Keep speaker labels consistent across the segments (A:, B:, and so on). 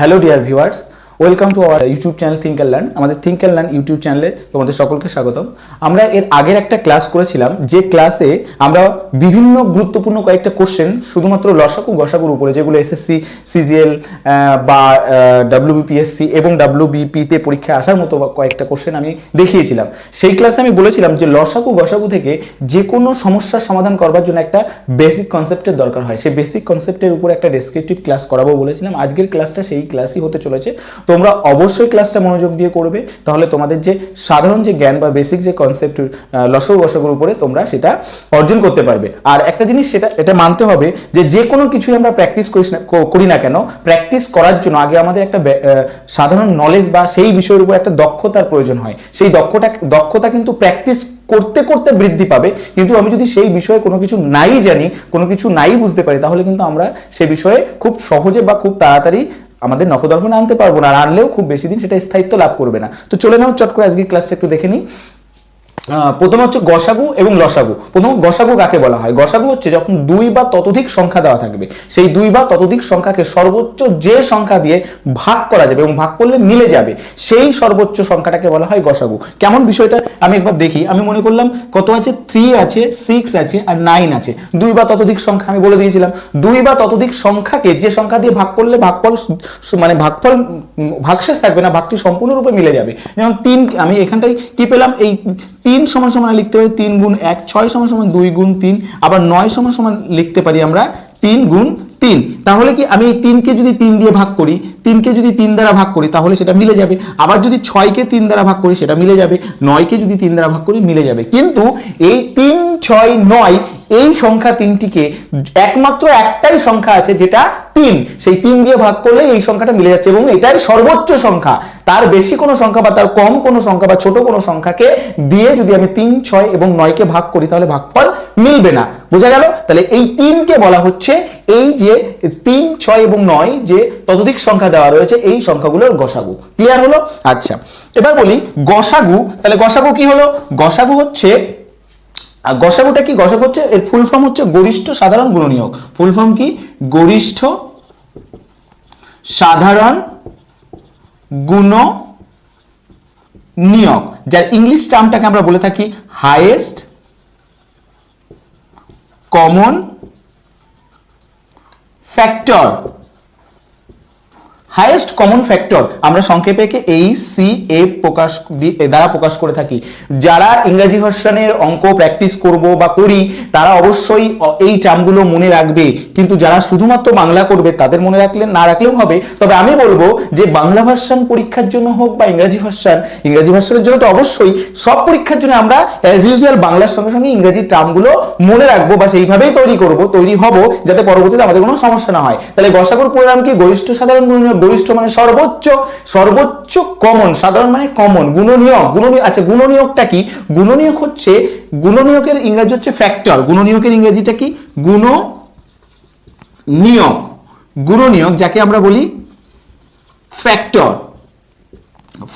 A: hello dear viewers. Welcome to our YouTube channel think and learn আমাদের think and learn YouTube চ্যানেলে তোমাদের সকলকে স্বাগতম। আমরা এর আগের একটা ক্লাস করেছিলাম, যে ক্লাসে আমরা বিভিন্ন গুরুত্বপূর্ণ কয়েকটা কোশ্চেন শুধুমাত্র লসাকু গসাকুর উপরে, যেগুলো এসএসসি সিজিএল বা ডাব্লিউবিপিএসসি এবং ডাব্লিউবিপিতে পরীক্ষায় আসার মতো কয়েকটা কোশ্চেন আমি দেখিয়েছিলাম। সেই ক্লাসে আমি বলেছিলাম যে লসাকু গসাকু থেকে যে কোনো সমস্যার সমাধান করবার জন্য একটা বেসিক কনসেপ্টের দরকার হয়। সেই বেসিক কনসেপ্টের উপর একটা ডেসক্রিপটিভ ক্লাস করাবো বলেছিলাম। আজকের ক্লাসটা সেই ক্লাসই হতে চলেছে। তোমরা অবশ্যই ক্লাসটা মনোযোগ দিয়ে করবে, তাহলে তোমাদের যে সাধারণ যে জ্ঞান বা বেসিক যে কনসেপ্ট লসর বসকের উপরে তোমরা সেটা অর্জন করতে পারবে। আর একটা জিনিস সেটা, এটা মানতে হবে যে যে কোনো কিছুই আমরা প্র্যাকটিস করি না করি না কেন প্র্যাকটিস করার জন্য আগে আমাদের একটা সাধারণ নলেজ বা সেই বিষয়ের উপর একটা দক্ষতার প্রয়োজন হয়। সেই দক্ষতা দক্ষতা কিন্তু প্র্যাকটিস করতে করতে বৃদ্ধি পাবে, কিন্তু আমি যদি সেই বিষয়ে কোনো কিছু নাই জানি, কোনো কিছু নাই বুঝতে পারি, তাহলে কিন্তু আমরা সে বিষয়ে খুব সহজে বা খুব তাড়াতাড়ি আমাদের নখদর্পণে আনতে পারব না আর আনলেও খুব বেশি দিন সেটা স্থায়িত্ব লাভ করবে না। তো চলে নাও, চট করে আজকে ক্লাসটা একটু দেখে নিই। প্রথম হচ্ছে গসাগু এবং লসাগু। প্রথম গসাগু কাকে বলা হয়? গসাগু হচ্ছে যখন দুই বা ততোধিক সংখ্যা দেওয়া থাকবে। সেই দুই বা ততোধিক সংখ্যাকে সর্বোচ্চ যে সংখ্যা দিয়ে ভাগ করা যাবে এবং ভাগ করলে মিলে যাবে, সেই সর্বোচ্চ সংখ্যাটাকে বলা হয় গসাগু। কেমন বিষয়টা? আমি একবার দেখি। আমি মনে করলাম কত আছে? থ্রি আছে সিক্স আছে আর নাইন আছে। দুই বা ততোধিক সংখ্যা আমি বলে দিয়েছিলাম। দুই বা ততোধিক সংখ্যাকে যে সংখ্যা দিয়ে ভাগ করলে ভাগফল মানে ভাগফল ভাগশেষ থাকবে না, ভাগটি সম্পূর্ণরূপে মিলে যাবে। যেমন তিন, আমি এখানটায় কি পেলাম? এই তিন সমান সমান লিখতে পারি তিন গুণ এক, ছয় সমান সমান দুই গুণ তিন, আবার নয় সমান সমান লিখতে পারি আমরা তিন গুণ তিন। তাহলে কি আমি তিনকে যদি তিন দিয়ে ভাগ করি, তিনকে যদি তিন দ্বারা ভাগ করি, তাহলে সেটা মিলে যাবে। আবার যদি ছয়কে তিন দ্বারা ভাগ করি, সেটা মিলে যাবে। নয়কে যদি তিন দ্বারা ভাগ করি, মিলে যাবে। কিন্তু এই তিন, ছয়, নয়, এই সংখ্যা তিনটিকে একমাত্র একটাই সংখ্যা আছে, যেটা তিন। সেই তিন দিয়ে ভাগ করলে এই সংখ্যাটা মিলে যাচ্ছে এবং এটাই সর্বোচ্চ সংখ্যা। তার বেশি কোনো সংখ্যা বা তার কম কোনো সংখ্যা বা ছোট কোনো সংখ্যাকে দিয়ে যদি আমি তিন, ছয় এবং নয়কে ভাগ করি, তাহলে ভাগফল মিলবে না। বোঝা গেল? তাহলে এই তিনকে বলা হচ্ছে এই যে তিন, ছয় এবং নয় যে ততোধিক সংখ্যা দেওয়া রয়েছে, এই সংখ্যাগুলোর গসাগু। ক্লিয়ার হলো? আচ্ছা। এবার বলি, গসাগু, তাহলে গসাগু কি হলো? গসাগু হচ্ছে, আর গসাগুটা কি? গসাগু হচ্ছে, এর ফুল ফর্ম হচ্ছে গরিষ্ঠ সাধারণ গুণনীয়ক। ফুল ফর্ম কি? গরিষ্ঠ সাধারণ গুণ নিয়ক যার ইংলিশ টার্মটাকে আমরা বলে থাকি highest common factor highest common factor আমরা সংক্ষেপে এই সি এ প্রকাশ দ্বারা প্রকাশ করে থাকি। যারা ইংরাজি ভার্সনের অঙ্ক প্র্যাকটিস করব বা করি, তারা অবশ্যই এই টার্মগুলো মনে রাখবে। কিন্তু যারা শুধুমাত্র বাংলা করবে, তাদের মনে রাখলে, না রাখলেও হবে। তবে আমি বলব যে বাংলা ভার্সন পরীক্ষার জন্য হোক বা ইংরাজি ভার্সন, ইংরাজি ভার্সনের জন্য তো অবশ্যই সব পরীক্ষার জন্য আমরা অ্যাজ ইউজুয়াল বাংলার সঙ্গে সঙ্গে ইংরেজি টার্মগুলো মনে রাখব বা সেইভাবেই তৈরি করব, তৈরি হব, যাতে পরবর্তীতে আমাদের কোনো সমস্যা না হয়। তাহলে গসাগুর পরিণাম কি গরিষ্ঠ সাধারণ গুণনীয়ক গরিষ্ঠ মানে সর্বোচ্চ সর্বোচ্চ কমন, সাধারণ মানে কমন, গুণনীয়ক গুণনীয়ক আচ্ছা গুণনীয়কটা কি? গুণনীয়ক হচ্ছে, গুণনীয়কের ইংরেজি হচ্ছে ফ্যাক্টর গুণনীয়কের ইংরেজিটা কি? গুণ নিয়ক গুণনীয়ক যাকে আমরা বলি ফ্যাক্টর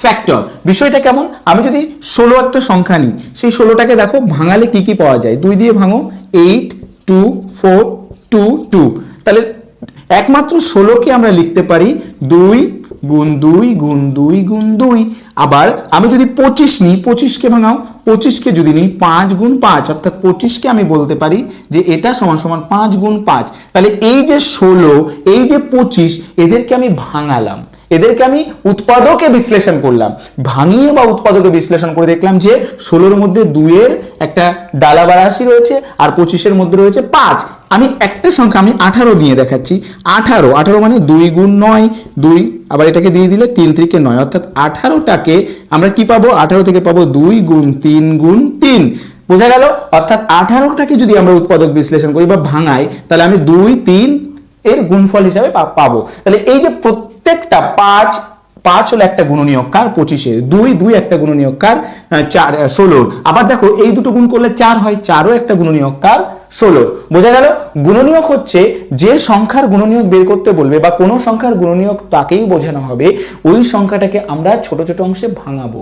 A: ফ্যাক্টর বিষয়টা কেমন? আমি যদি ষোলো একটা সংখ্যা নিই, সেই ষোলোটাকে দেখো, ভাঙালে কি কি পাওয়া যায়? দুই দিয়ে ভাঙো eight two four two two তাহলে একমাত্র ষোলোকে আমরা লিখতে পারি দুই গুণ দুই গুণ দুই গুণ দুই। আবার আমি যদি পঁচিশ নিই, পঁচিশকে ভাঙাও, পঁচিশকে যদি নিই, পাঁচ গুণ পাঁচ, অর্থাৎ পঁচিশকে আমি বলতে পারি যে এটা সমান সমান পাঁচ গুণ পাঁচ। তাহলে এই যে ষোলো, এই যে পঁচিশ, এদেরকে আমি ভাঙালাম। এদেরকে আমি উৎপাদকে বিশ্লেষণ করলাম। ভাঙিয়ে বা উৎপাদকে বিশ্লেষণ করে দেখলাম যে ষোলোর মধ্যে দুইয়ের একটা ডালা বারাশি রয়েছে আর পঁচিশের মধ্যে রয়েছে পাঁচ। আমি একটা সংখ্যা, আমি আঠারো নিয়ে দেখাচ্ছি। আঠারো আঠারো মানে দুই গুণ নয়, দুই। আবার এটাকে দিয়ে দিলে তিন ত্রিকে নয়। অর্থাৎ আঠারোটাকে আমরা কি পাবো? আঠারো থেকে পাবো দুই গুণ তিন গুণ তিন। বোঝা গেল? অর্থাৎ আঠারোটাকে যদি আমরা উৎপাদক বিশ্লেষণ করি বা ভাঙাই, তাহলে আমি দুই, তিন এর গুণফল হিসাবে পাবো। তাহলে এই যে প্রত্যেকটা পাঁচ পাঁচ হলো একটা গুণনীয়ক কার? পঁচিশের দুই দুই একটা গুণনীয়ক কার? চার ষোলোর। আবার দেখো, এই দুটো গুণ করলে চার হয়, চারও একটা গুণনীয়ক কার? ষোলো, বোঝা গেল গুণনীয়ক হচ্ছে যে সংখ্যার গুণনীয়ক বের করতে বলবে বা কোনো সংখ্যার গুণনীয়ক তাকেই বোঝানো হবে, ওই সংখ্যাটাকে আমরা ছোট ছোট অংশে ভাঙাবো।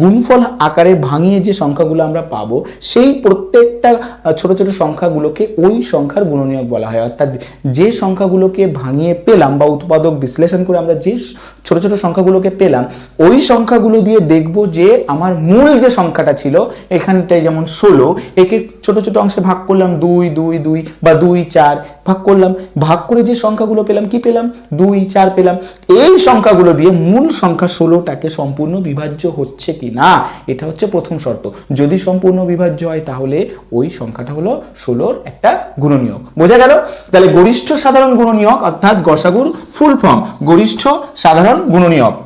A: গুণফল আকারে ভাঙিয়ে যে সংখ্যাগুলো আমরা পাবো, সেই প্রত্যেকটা ছোট ছোট সংখ্যাগুলোকে ওই সংখ্যার গুণনীয়ক বলা হয়। অর্থাৎ যে সংখ্যাগুলোকে ভাঙিয়ে পেলাম বা উৎপাদক বিশ্লেষণ করে আমরা যে ছোট ছোট সংখ্যাগুলোকে পেলাম, ওই সংখ্যাগুলো দিয়ে দেখব যে আমার মূল যে সংখ্যাটা ছিল, এখানটায় যেমন ষোলো, একে ছোট ছোট অংশে ভাগ করলাম দুই দুই দুই বা দুই, চার ভাগ করলাম। ভাগ করে যে সংখ্যাগুলো পেলাম, কি পেলাম? দুই, চার পেলাম। এই সংখ্যাগুলো দিয়ে মূল সংখ্যা ষোলোটাকে সম্পূর্ণ বিভাজ্য হচ্ছে কি না? এটা হচ্ছে প্রথম শর্ত। যদি সম্পূর্ণ বিভাজ্য হয়, তাহলে ওই সংখ্যাটা হলো ষোলোর একটা গুণনীয়ক। বোঝা গেল? তাহলে গরিষ্ঠ সাধারণ গুণনীয়ক অর্থাৎ গসাগুর ফুল ফর্ম। গরিষ্ঠ সাধারণ গুণনীয়ক।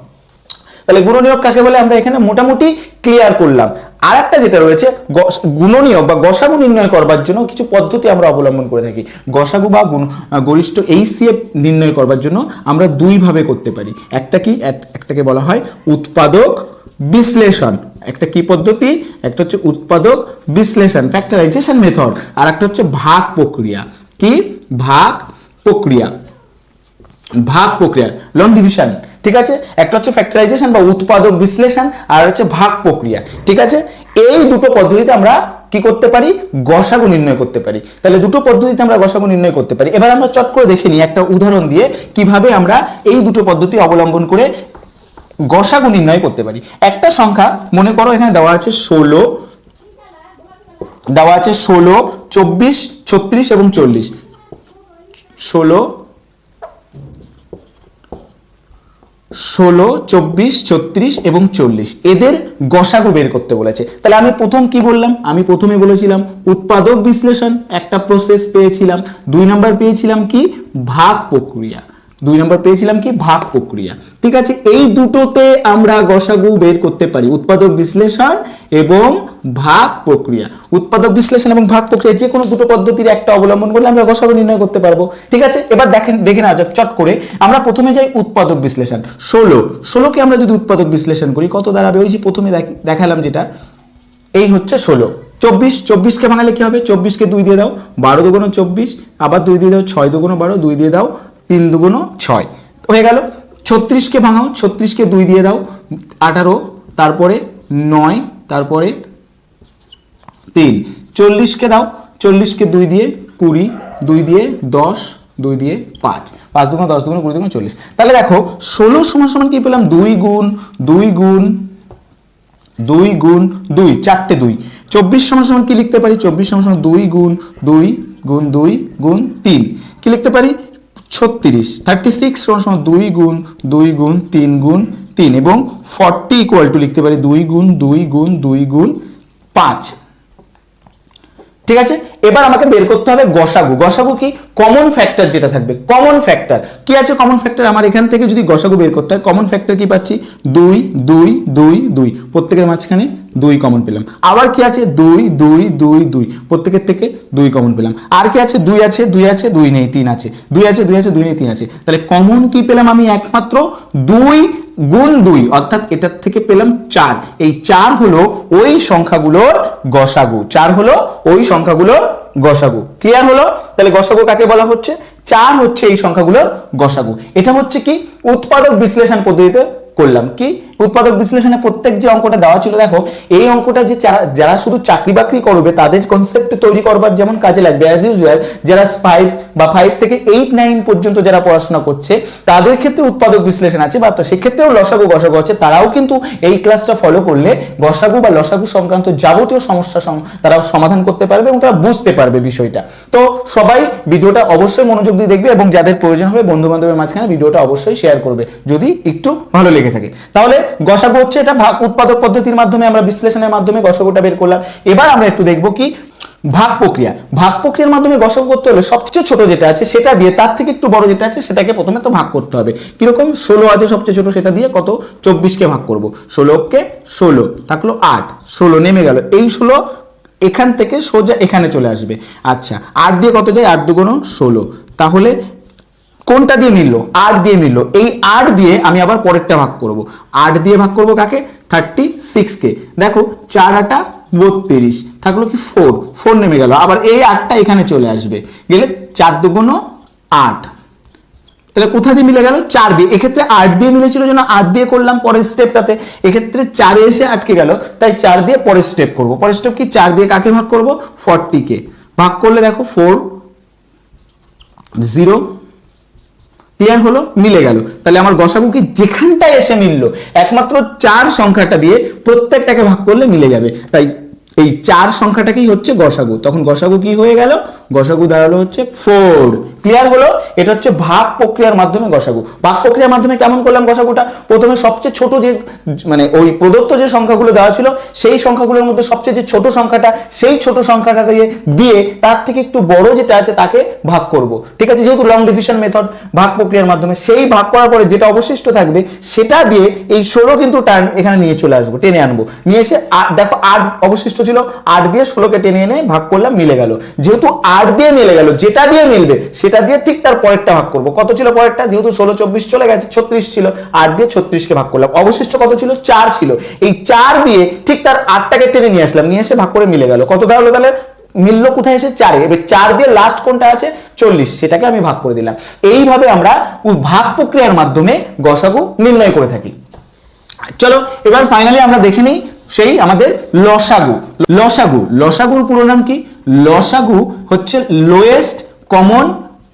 A: তাহলে গুণনীয়ক কাকে বলে? আমরা এখানে মোটামুটি ক্লিয়ার করলাম। আর একটা যেটা রয়েছে গুণনীয়ক বা গসাগু নির্ণয় করবার জন্য কিছু পদ্ধতি আমরা অবলম্বন করে থাকি। গসাগু বা গুণ গরিষ্ঠ এইচসিএফ নির্ণয় করবার জন্য আমরা দুই ভাবে করতে পারি। একটা কি? একটাকে বলা হয় উৎপাদক বিশ্লেষণ। একটা কি পদ্ধতি? একটা হচ্ছে উৎপাদক বিশ্লেষণ ফ্যাক্টরাইজেশন মেথড আর একটা হচ্ছে ভাগ প্রক্রিয়া। কি? ভাগ প্রক্রিয়া। ভাগ প্রক্রিয়া লং ডিভিশন ঠিক আছে? একটা হচ্ছে ফ্যাক্টরাইজেশন বা উৎপাদক বিশ্লেষণ, আর হচ্ছে ভাগ প্রক্রিয়া। ঠিক আছে? এই দুটো পদ্ধতিতে আমরা কি করতে পারি? গসাগু নির্ণয় করতে পারি। তাহলে দুটো পদ্ধতিতে আমরা গসাগু নির্ণয় করতে পারি। এবার আমরা চট করে দেখে নিই একটা উদাহরণ দিয়ে কীভাবে আমরা এই দুটো পদ্ধতি অবলম্বন করে গসাগু নির্ণয় করতে পারি। একটা সংখ্যা, মনে করো এখানে দেওয়া আছে ষোলো, দেওয়া আছে ষোলো, চব্বিশ, ছত্রিশ এবং চল্লিশ। ষোলো ষোলো, চব্বিশ, ছত্রিশ এবং চল্লিশ। এদের গসাগু বের করতে বলেছে। তাহলে আমি প্রথম কি বললাম? আমি প্রথমে বলেছিলাম উৎপাদক বিশ্লেষণ, একটা প্রসেস পেয়েছিলাম। দুই নম্বর পেয়েছিলাম কি? ভাগ প্রক্রিয়া। দুই নম্বর পেয়েছিলাম কি? ভাগ প্রক্রিয়া। ঠিক আছে, এই দুটোতে আমরা গসাগু বের করতে পারি। উৎপাদক বিশ্লেষণ এবং ভাগ প্রক্রিয়া। উৎপাদক বিশ্লেষণ এবং ভাগ প্রক্রিয়া যে কোনো দুটো পদ্ধতির একটা অবলম্বন করলে আমরা গসাগু নির্ণয় করতে পারব। ঠিক আছে, এবার দেখেন, দেখে না যাক, চট করে। আমরা প্রথমে যাই উৎপাদক বিশ্লেষণ। ষোলো। ষোলোকে আমরা যদি উৎপাদক বিশ্লেষণ করি, কত দাঁড়াবে? ওই যে প্রথমে দেখ- দেখালাম যেটা। এই হচ্ছে ষোলো। চব্বিশ, চব্বিশকে ভাঙালে কি হবে? চব্বিশকে দুই দিয়ে দাও, বারো দুগুণ চব্বিশ, আবার দুই দিয়ে দাও, ছয় দুগুণ বারো, দুই দিয়ে দাও তিন দুগুণ ছয়। হয়ে গেল। ছত্রিশকে ভাঙাও, ছত্রিশকে দুই দিয়ে দাও, আঠারো, তারপরে নয়, তারপরে তিন। চল্লিশকে দাও, চল্লিশকে দুই দিয়ে কুড়ি, দুই দিয়ে দশ, দুই দিয়ে পাঁচ। পাঁচ দুগুণ, দশ দুগুণ, কুড়ি দুগুণ, চল্লিশ। তাহলে দেখো, ষোলো সমান সমান কি পেলাম? দুই গুণ দুই গুণ দুই গুণ, দুই, চারটে দুই। চব্বিশ সমান সমান কি লিখতে পারি? চব্বিশ সমান সমান দুই গুণ দুই গুণ দুই গুণ, তিন। কি লিখতে পারি? ছত্রিশ। থার্টি সিক্স সমান দুই গুণ দুই গুণ, তিন গুণ, তিন এবং ফর্টি ইকুয়াল টু লিখতে পারি দুই গুণ দুই গুণ দুই গুণ, পাঁচ। ঠিক আছে? এবার আমাকে বের করতে হবে গসাগু। গসাগু কি? কমন ফ্যাক্টর যেটা থাকবে। কমন ফ্যাক্টর কি আছে কমন ফ্যাক্টর আমার এখান থেকে যদি গসাগু বের করতে হয় কমন ফ্যাক্টর কি পাচ্ছি? দুই দুই দুই দুই। প্রত্যেকের মাঝখানে দুই কমন পেলাম। আবার কি আছে? দুই দুই দুই দুই। প্রত্যেকের থেকে দুই কমন পেলাম। আর কি আছে? দুই আছে দুই আছে, দুই নেই, তিন আছে। দুই আছে দুই আছে, দুই নেই, তিন আছে। তাহলে কমন কি পেলাম আমি একমাত্র? দুই গুণ দুই, অর্থাৎ এটার থেকে পেলাম চার। এই চার হলো ওই সংখ্যাগুলোর গসাগু। চার হলো ওই সংখ্যাগুলোর গসাগু। ক্লিয়ার হলো? তাহলে গসাগু কাকে বলা হচ্ছে? চার হচ্ছে এই সংখ্যাগুলোর গসাগু। এটা হচ্ছে কি? উৎপাদক বিশ্লেষণ পদ্ধতিতে করলাম। কি? উৎপাদক বিশ্লেষণে প্রত্যেক যে অঙ্কটা দেওয়া ছিল, দেখো, এই অঙ্কটা যে যারা শুধু চাকরি বাকরি করবে, তাদের কনসেপ্ট তৈরি করবার যেমন কাজে লাগবে অ্যাজ ইউজুয়াল যারা ফাইভ বা ফাইভ থেকে এইট নাইন পর্যন্ত যারা পড়াশোনা করছে, তাদের ক্ষেত্রে উৎপাদক বিশ্লেষণ আছে, বা তো সেক্ষেত্রেও লসাগু গসাগু আছে, তারাও কিন্তু এই ক্লাসটা ফলো করলে গসাগু বা লসাগু সংক্রান্ত যাবতীয় সমস্যা সম- তারা সমাধান করতে পারবে এবং তারা বুঝতে পারবে বিষয়টা। তো সবাই ভিডিওটা অবশ্যই মনোযোগ দিয়ে দেখবে এবং যাদের প্রয়োজন হবে বন্ধু বান্ধবের মাঝখানে ভিডিওটা অবশ্যই শেয়ার করবে, যদি একটু ভালো লেগে থাকে। তাহলে গসাগু হচ্ছে এটা ভাগ উৎপাদক পদ্ধতির মাধ্যমে আমরা বিশ্লেষণের মাধ্যমে গসাগুটা বের করলাম। এবার আমরা একটু দেখব কি ভাগ প্রক্রিয়া। ভাগ প্রক্রিয়ার মাধ্যমে গসাগু করতে হলে সবচেয়ে ছোট যেটা আছে সেটা দিয়ে, তার থেকে একটু বড় যেটা আছে সেটাকে প্রথমে তো ভাগ করতে হবে। কীরকম? ষোলো আছে সবচেয়ে ছোট সেটা দিয়ে কত? চব্বিশকে ভাগ করব। ষোলোকে ষোলো, থাকল আট। ষোলো নেমে গেল। এই ষোলো এখান থেকে সোজা এখানে চলে আসবে। আচ্ছা আট দিয়ে কত যায়? আট দুগুণ ষোলো। তাহলে কোনটা দিয়ে মিললো আট দিয়ে মিললো এই আট দিয়ে আমি আবার পরেরটা ভাগ করব। আট দিয়ে ভাগ করব কাকে? থার্টি সিক্সকে দেখো, চার আটা বত্রিশ। থাকল কি ফোর ফোর নেমে গেল। আবার এই আটটা এখানে চলে আসবে। গেলে চার দুগুণ আট। তাহলে কোথা দিয়ে মিলে গেল? চার দিয়ে। এক্ষেত্রে আট দিয়ে মিলেছিল যেন আট দিয়ে করলাম পরের স্টেপটাতে এক্ষেত্রে চারে এসে আটকে গেল। তাই চার দিয়ে পরের স্টেপ করব। পরের স্টেপ কি? চার দিয়ে কাকে ভাগ করব? ফর্টি কে। ভাগ করলে দেখো ফোর জিরো ক্লিয়ার হলো, মিলে গেল। তাহলে আমার গসাগু কি? যেখানটায় এসে মিললো, একমাত্র চার সংখ্যাটা দিয়ে প্রত্যেকটাকে ভাগ করলে মিলে যাবে। তাই এই চার সংখ্যাটাকেই হচ্ছে গসাগু। তখন গসাগু কি হয়ে গেল? গসাগু দাঁড়াল হচ্ছে ফোর ক্লিয়ার হলো, এটা হচ্ছে ভাগ প্রক্রিয়ার মাধ্যমে গসাগু। ভাগ প্রক্রিয়ার মাধ্যমে কেমন করলাম গসাগুটা? প্রথমে সবচেয়ে ছোট যে মানে ওই প্রদত্ত যে সংখ্যাগুলো দেওয়া ছিল, সেই সংখ্যাগুলোর মধ্যে সবচেয়ে যে ছোট সংখ্যাটা, সেই ছোট সংখ্যাটা দিয়ে তার থেকে একটু বড় যেটা আছে তাকে ভাগ করব। ঠিক আছে, যেহেতু লং ডিভিশন মেথড ভাগ প্রক্রিয়ার মাধ্যমে, সেই ভাগ করার পরে যেটা অবশিষ্ট থাকবে, সেটা দিয়ে এই ষোলো কিন্তু টার্ন এখানে নিয়ে চলে আসব, টেনে আনব। নিয়ে এসে দেখো আট অবশিষ্ট ছিল, আট দিয়ে ষোলোকে টেনে এনে ভাগ করলাম, মিলে গেল। যেহেতু আট দিয়ে মিলে গেল, যেটা দিয়ে মিলবে সেটা দিয়ে ঠিক তার পরেরটা ভাগ করব। কত ছিল পরেরটা? যেহেতু ষোলো, চব্বিশ চলে গেছে, ছত্রিশ ছিল, আট দিয়ে ছত্রিশকে ভাগ করলাম। অবশিষ্ট কত ছিল? চার ছিল। এই চার দিয়ে ঠিক তার আটটাকে টেনে নিয়ে আসলাম, নিয়ে এসে ভাগ করে মিলে গেল। কত দাঁড়াল তাহলে? মিলল কোথায় এসে? চারে। এবার চার দিয়ে লাস্ট কোনটা আছে? চল্লিশ। সেটাকে আমি ভাগ করে দিলাম। এইভাবে আমরা ভাগ প্রক্রিয়ার মাধ্যমে গসাগু নির্ণয় করে থাকি। চলো, এবার ফাইনালি আমরা দেখে নিই সেই আমাদের লসাগু। লসাগু। লসাগুর পুরো নাম কি? লসাগু হচ্ছে লোয়েস্ট কমন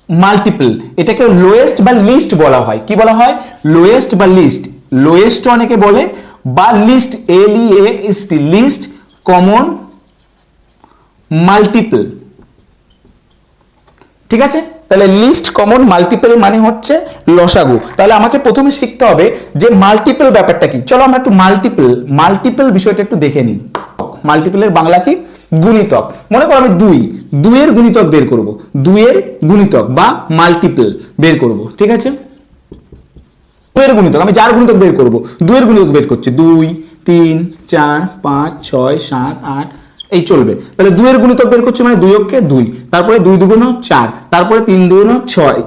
A: মাল্টিপল এটাকে লোয়েস্ট বা লিস্ট বলা হয়। কি বলা হয়? লোয়েস্ট বা লিস্ট লোয়েস্ট অনেকে বলে, বা least L E least common multiple ঠিক আছে? তাহলে লিস্ট কমন মাল্টিপল মানে হচ্ছে লসাগু। তাহলে আমাকে প্রথমে শিখতে হবে যে মাল্টিপল ব্যাপারটা কি। চলো আমরা একটু মাল্টিপল মাল্টিপল বিষয়টা একটু দেখে নিই। মাল্টিপলের বাংলা কি? গুণিতক। মনে করো আমি দুই, দুইয়ের গুণিতক বের করব। দুইয়ের গুণিতক বা মাল্টিপল বের করব, ঠিক আছে? দুইয়ের গুণিতক, আমি যার গুণিতক বের করব, দুইয়ের গুণিতক বের করছি। দুই, তিন, চার, পাঁচ, ছয়, সাত, আট, এই চলবে। তাহলে দুইয়ের গুণিতক বের করছি মানে দুই অক্ষে দুই। তারপরে দুই দুগুণ চার। তারপরে তিন দুগুণ ছয়।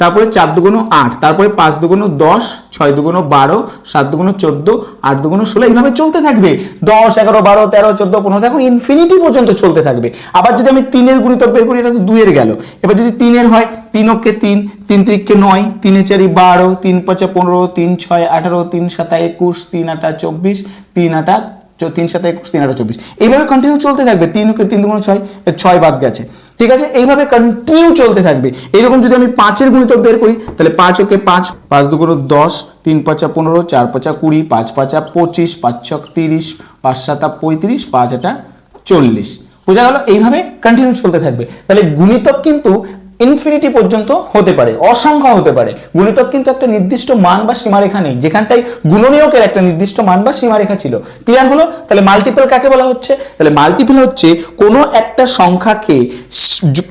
A: তারপরে চার দুগুণ আট, তারপরে পাঁচ দুগুণ দশ, ছয় দুগুণ বারো, সাত দুগুণ চোদ্দ, আট দুগুণ ষোলো, এইভাবে চলতে থাকবে। দশ, এগারো, বারো, তেরো, চোদ্দ, পনেরো, দেখো ইনফিনিটি পর্যন্ত চলতে থাকবে। আবার যদি আমি তিনের গুণিতক বের করি, এটা তো দুইয়ের গেল। এবার যদি তিনের হয় তিন অক্ষে তিন তিন ত্রিককে নয়, তিনে চারি বারো, তিন পাঁচে পনেরো, তিন ছয় আঠারো, তিন সাতা একুশ, তিন আটা চব্বিশ, তিন আটা তিন সাথে একুশ, তিন আটা চব্বিশ। এইভাবে কন্টিনিউ চলতে থাকবে। তিন তিন দুগুণ ছয় ছয় বাদ গেছে। ঠিক আছে? এইভাবে কন্টিনিউ চলতে থাকবে। এরকম যদি আমি পাঁচের গুণিতক বের করি, তাহলে পাঁচ ওকে পাঁচ পাঁচ দুগুলো দশ, তিন পাঁচা পনেরো, চার পাঁচা কুড়ি, পাঁচ পাঁচা পঁচিশ, পাঁচ ছক তিরিশ, পাঁচ সাতা পঁয়ত্রিশ, পাঁচ আটা চল্লিশ। বোঝা গেল? এইভাবে কন্টিনিউ চলতে থাকবে। তাহলে গুণিতক কিন্তু ইনফিনিটি পর্যন্ত হতে পারে, অসংখ্য হতে পারে। গুণিতক কিন্তু একটা নির্দিষ্ট মান বা সীমারেখা নেই। যেখানটাই গুণনীয়কের একটা নির্দিষ্ট মান বা সীমারেখা ছিল। ক্লিয়ার হলো? তাহলে মাল্টিপল কাকে বলা হচ্ছে? তাহলে মাল্টিপল হচ্ছে কোনো একটা সংখ্যাকে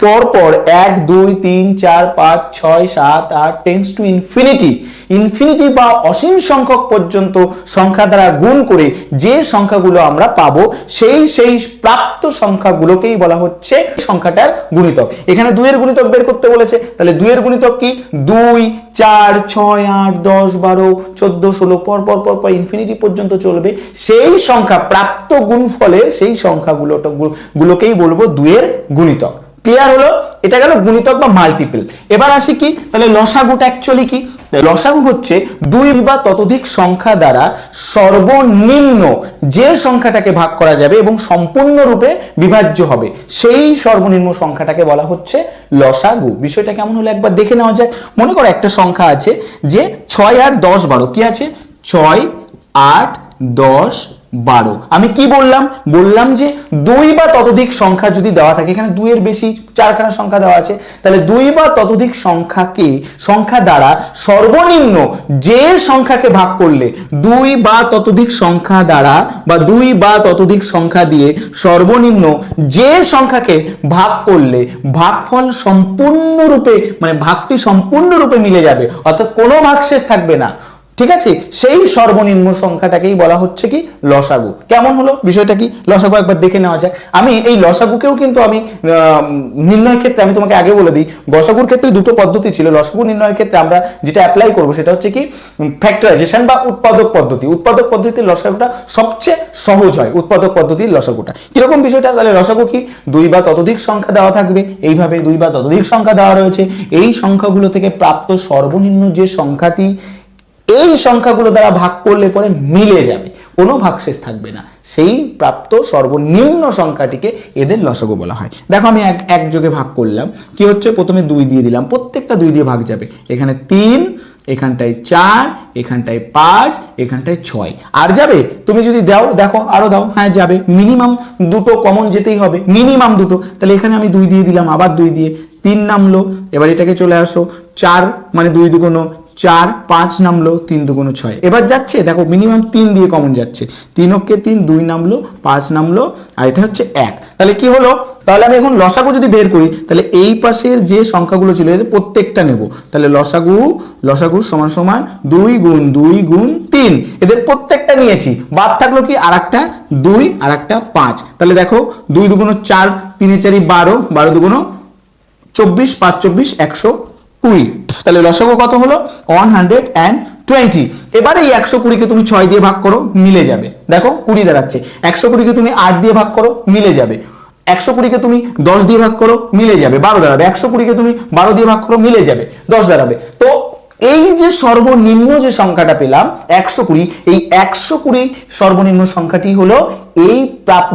A: পর পর এক, দুই, তিন, চার, পাঁচ, ছয়, সাত, আট টেন্স টু ইনফিনিটি ইনফিনিটি বা অসীম সংখ্যক পর্যন্ত সংখ্যা দ্বারা গুণ করে যে সংখ্যাগুলো আমরা পাবো, সেই সেই প্রাপ্ত সংখ্যাগুলোকেই বলা হচ্ছে সংখ্যাটার গুণিতক। এখানে দুইয়ের গুণিতক বের করতে বলেছে। তাহলে দুইয়ের গুণিতক কি? দুই, চার, ছয়, আট, দশ, বারো, চোদ্দ, ষোলো, পর পর পর পর ইনফিনিটি পর্যন্ত চলবে। সেই সংখ্যা, প্রাপ্ত গুণফলের সেই সংখ্যাগুলো গুলোকেই বলব দুইয়ের গুণিতক। ক্লিয়ার হলো? এটা গেল গুণিতক বা মাল্টিপল এবার আসি কি? তাহলে লসাগুটা অ্যাকচুয়ালি কি? লসাগু হচ্ছে দুই বা ততোধিক সংখ্যা দ্বারা সর্বনিম্ন যে সংখ্যাটাকে ভাগ করা যাবে এবং সম্পূর্ণরূপে বিভাজ্য হবে, সেই সর্বনিম্ন সংখ্যাটাকে বলা হচ্ছে লসাগু। বিষয়টা কেমন হলো একবার দেখে নেওয়া যাক। মনে করো একটা সংখ্যা আছে যে ছয় আট দশ বারো। কি আছে? ছয় আট দশ বারো। আমি কি বললাম? বললাম যে দুই বা ততোধিক সংখ্যা যদি দেওয়া থাকে, এখানে দুইয়ের বেশি, চারখানা সংখ্যা দেওয়া আছে, তাহলে দুই বা ততোধিক সংখ্যাকে, সংখ্যা দ্বারা সর্বনিম্ন যে সংখ্যাকে ভাগ করলে, দুই বা ততোধিক সংখ্যা দ্বারা বা দুই বা ততোধিক সংখ্যা দিয়ে সর্বনিম্ন যে সংখ্যাকে ভাগ করলে, ভাগফল সম্পূর্ণরূপে মানে ভাগটি সম্পূর্ণরূপে মিলে যাবে। অর্থাৎ কোনো ভাগশেষ থাকবে না। ঠিক আছে? সেই সর্বনিম্ন সংখ্যাটাকেই বলা হচ্ছে কি? লসাগু। কেমন হলো? বিষয়টা কি? লসাগু একবার দেখে নেওয়া যাক। আমি এই লসাগুকেও কিন্তু আমি নির্ণয়ের ক্ষেত্রে আমি তোমাকে আগে বলে দিই। গসাগুর ক্ষেত্রে দুটো পদ্ধতি ছিল। লসাগু নির্ণয়ের ক্ষেত্রে আমরা যেটা অ্যাপ্লাই করব সেটা হচ্ছে কি? ফ্যাক্টরাইজেশন বা উৎপাদক পদ্ধতি। উৎপাদক পদ্ধতির লসাগুটা সবচেয়ে সহজ হয়। উৎপাদক পদ্ধতির লসাগুটা। কীরকম বিষয়টা? তাহলে লসাগু কি? দুই বা ততোধিক সংখ্যা দেওয়া থাকবে। এইভাবে দুই বা ততোধিক সংখ্যা দেওয়া রয়েছে। এই সংখ্যাগুলো থেকে প্রাপ্ত সর্বনিম্ন যে সংখ্যাটি এই সংখ্যাগুলো দ্বারা ভাগ করলে পরে মিলে যাবে। কোনো ভাগশেষ থাকবে না। সেই প্রাপ্ত সর্বনিম্ন সংখ্যাটিকে এদের লসগো বলা হয়। দেখো আমি এক এক যোগে ভাগ করলাম। কি হচ্ছে? প্রথমে দুই দিয়ে দিলাম। প্রত্যেকটা দুই দিয়ে ভাগ যাবে। এখানে তিন, এখানটায় চার, এখানটায় পাঁচ, এখানটায় ছয়। আর যাবে? তুমি যদি দাও, দেখো আরও দাও। হ্যাঁ যাবে। মিনিমাম দুটো কমন যেতেই হবে। মিনিমাম দুটো। তাহলে এখানে আমি দুই দিয়ে দিলাম, আবার দুই দিয়ে। তিন নামলো। এবার এটাকে চলে আসো। চার মানে দুই দুগুণ চার, পাঁচ নামলো, তিন দুগুণ ছয়। এবার যাচ্ছে, দেখো মিনিমাম তিন দিয়ে কমন যাচ্ছে। তিন অক্ষে তিন, দুই নামলো, পাঁচ নামলো, আর এটা হচ্ছে এক। তাহলে কি হলো? তাহলে আমি এখন লসাগু যদি বের করি, তাহলে এই পাশের যে সংখ্যাগুলো ছিল, এদের প্রত্যেকটা নেব। তাহলে লসাগু লসাগু সমান সমান দুই গুণ দুই গুণ তিন। এদের প্রত্যেকটা নিয়েছি। বাদ থাকল কি? আর একটা দুই আর একটা পাঁচ। তাহলে দেখো, দুই দুগুণ চার, তিনে চারি, বারো বারো দুগুণ চব্বিশ, পাঁচ, চব্বিশ, একশো কুড়ি। তাহলে লসাগু কত হলো? ওয়ান হান্ড্রেড অ্যান্ড টোয়েন্টি এবারে এই একশো কুড়িকে তুমি ছয় দিয়ে ভাগ করো, মিলে যাবে। দেখো, কুড়ি দাঁড়াচ্ছে। একশো কুড়িকে তুমি আট দিয়ে ভাগ করো, মিলে যাবে। একশো কুড়িকে তুমি দশ দিয়ে ভাগ করো, মিলে যাবে। বারো দাঁড়াবে। একশো কুড়িকে তুমি বারো দিয়ে ভাগ করো, মিলে যাবে। দশ দাঁড়াবে। তো এই যে সর্বনিম্ন যে সংখ্যাটা পেলাম, একশো কুড়ি, এই একশো কুড়ি সর্বনিম্ন সংখ্যাটি হলো এই প্রাপ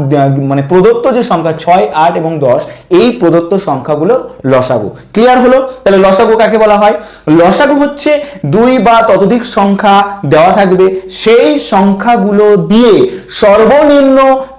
A: মানে প্রদত্ত যে সংখ্যা ছয়, আট এবং দশ, এই প্রদত্ত সংখ্যাগুলো লসাগু। ক্লিয়ার হলো? তাহলে লসাগু কাকে বলা হয়? লসাগু হচ্ছে দুই বা ততোধিক সংখ্যা দেওয়া থাকবে। সেই সংখ্যাগুলো দিয়ে সর্বনিম্ন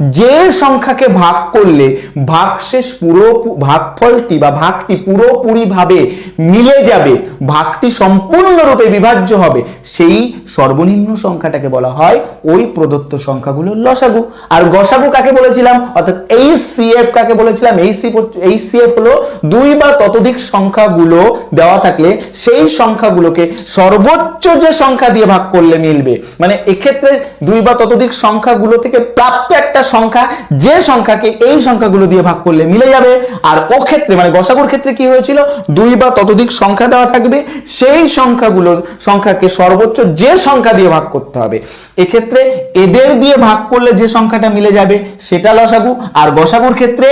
A: যে সংখ্যাকে ভাগ করলে ভাগশেষ পুরো, ভাগফলটি বা ভাগটি পুরোপুরিভাবে মিলে যাবে, ভাগটি সম্পূর্ণরূপে বিভাজ্য হবে, সেই সর্বনিম্ন সংখ্যাটাকে বলা হয় ওই প্রদত্ত সংখ্যাগুলো লসাগু। আর গসাগু কাকে বলেছিলাম? অর্থাৎ এই সিএফ কাকে বলেছিলাম? এই সি এই সিএফ হলো দুই বা ততোধিক সংখ্যাগুলো দেওয়া থাকলে সেই সংখ্যাগুলোকে সর্বোচ্চ যে সংখ্যা দিয়ে ভাগ করলে মিলবে। মানে এক্ষেত্রে দুই বা ততোধিক সংখ্যাগুলো থেকে প্রাপ্ত একটা সংখ্যা, যে সংখ্যাকে এই সংখ্যাগুলো দিয়ে ভাগ করলে মিলে যাবে। আর ও ক্ষেত্রে মানে গসাগুর ক্ষেত্রে কি হয়েছিল? দুই বা ততোধিক সংখ্যা দেওয়া থাকবে, সেই সংখ্যাগুলো সংখ্যাকে সর্বোচ্চ যে সংখ্যা দিয়ে ভাগ করতে হবে। এক্ষেত্রে এদের দিয়ে ভাগ করলে যে সংখ্যাটা মিলে যাবে, সেটা লসাগু। আর গসাগুর ক্ষেত্রে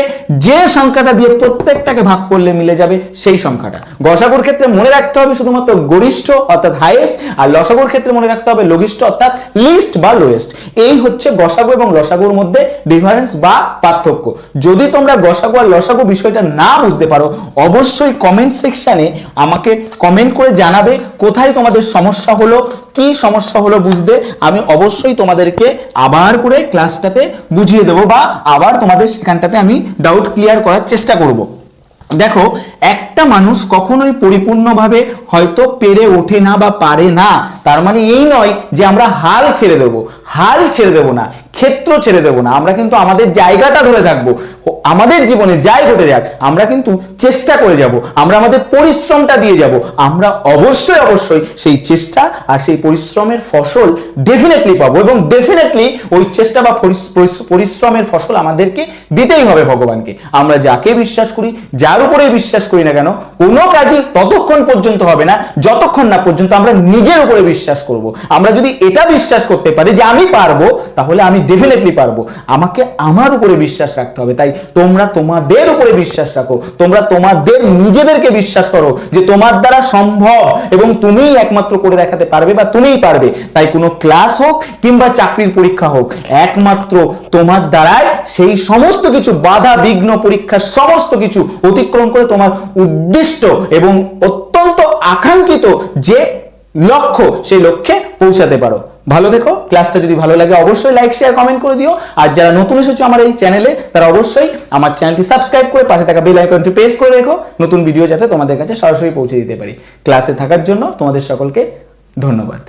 A: যে সংখ্যাটা দিয়ে প্রত্যেকটাকে ভাগ করলে মিলে যাবে সেই সংখ্যাটা। গসাগুর ক্ষেত্রে মনে রাখতে হবে শুধুমাত্র গরিষ্ঠ অর্থাৎ হাইয়েস্ট আর লসাগুর ক্ষেত্রে মনে রাখতে হবে লঘিষ্ঠ অর্থাৎ লিস্ট বা লোয়েস্ট এই হচ্ছে গসাগু এবং লসাগুর মধ্যে ডিফারেন্স বা পার্থক্য। যদি তোমরা গসাগু আর লসাগু বিষয়টা না বুঝতে পারো, অবশ্যই কমেন্ট সেকশনে আমাকে কমেন্ট করে জানাবে কোথায় তোমাদের সমস্যা হলো, কি সমস্যা হলো বুঝতে। আমি অবশ্যই তোমাদেরকে আবার করে ক্লাসটাতে বুঝিয়ে দেবো বা আবার তোমাদের সেখানটাতে আমি ডাউট ক্লিয়ার করার চেষ্টা করব। দেখো একটা মানুষ কখনোই পরিপূর্ণভাবে হয়তো পেরে ওঠে না বা পারে না। তার মানে এই নয় যে আমরা হাল ছেড়ে দেব। হাল ছেড়ে দেব না, ক্ষেত্র ছেড়ে দেব না। আমরা কিন্তু আমাদের জায়গাটা ধরে থাকব। আমাদের জীবনে যাই ঘটে যাক, আমরা কিন্তু চেষ্টা করে যাব। আমরা আমাদের পরিশ্রমটা দিয়ে যাব। আমরা অবশ্যই অবশ্যই সেই চেষ্টা আর সেই পরিশ্রমের ফসল ডেফিনেটলি পাবো এবং ডেফিনেটলি ওই চেষ্টা বা পরিশ্রমের ফসল আমাদেরকে দিতেই হবে ভগবানকে। আমরা যাকে বিশ্বাস করি, যার উপরে বিশ্বাস করি না কেন, কোনো কাজই ততক্ষণ পর্যন্ত হবে না, যতক্ষণ না পর্যন্ত আমরা নিজের উপরে বিশ্বাস করব। আমরা যদি এটা বিশ্বাস করতে পারি যে আমি পারব, তাহলে আমি ডেফিনেটলি পারব। আমাকে আমার উপরে বিশ্বাস রাখতে হবে। তাই তোমরা তোমাদের উপরে বিশ্বাস রাখো। তোমরা তোমাদের নিজেদেরকে বিশ্বাস করো যে তোমার দ্বারা সম্ভব এবং তুমিই একমাত্র করে দেখাতে পারবে বা তুমিই পারবে। তাই কোনো ক্লাস হোক কিংবা চাকরির পরীক্ষা হোক, একমাত্র তোমার দ্বারাই সেই সমস্ত কিছু বাধা, বিঘ্ন, পরীক্ষার সমস্ত কিছু অতিক্রম করে তোমার উদ্দিষ্ট এবং অত্যন্ত আকাঙ্ক্ষিত যে লক্ষ্য, সেই লক্ষ্যে পৌঁছাতে পারো। ভালো দেখো ক্লাসটা যদি ভালো লাগে, অবশ্যই লাইক শেয়ার কমেন্ট করে দিও। আর যারা নতুন এসেছ আমার এই চ্যানেলে, তারা অবশ্যই আমার চ্যানেলটি সাবস্ক্রাইব করে পাশে থাকা বেল আইকনটি প্রেস করে রেখো। নতুন ভিডিও যাতে তোমাদের কাছে সরাসরি পৌঁছে দিতে পারি। ক্লাসে থাকার জন্য তোমাদের সকলকে ধন্যবাদ।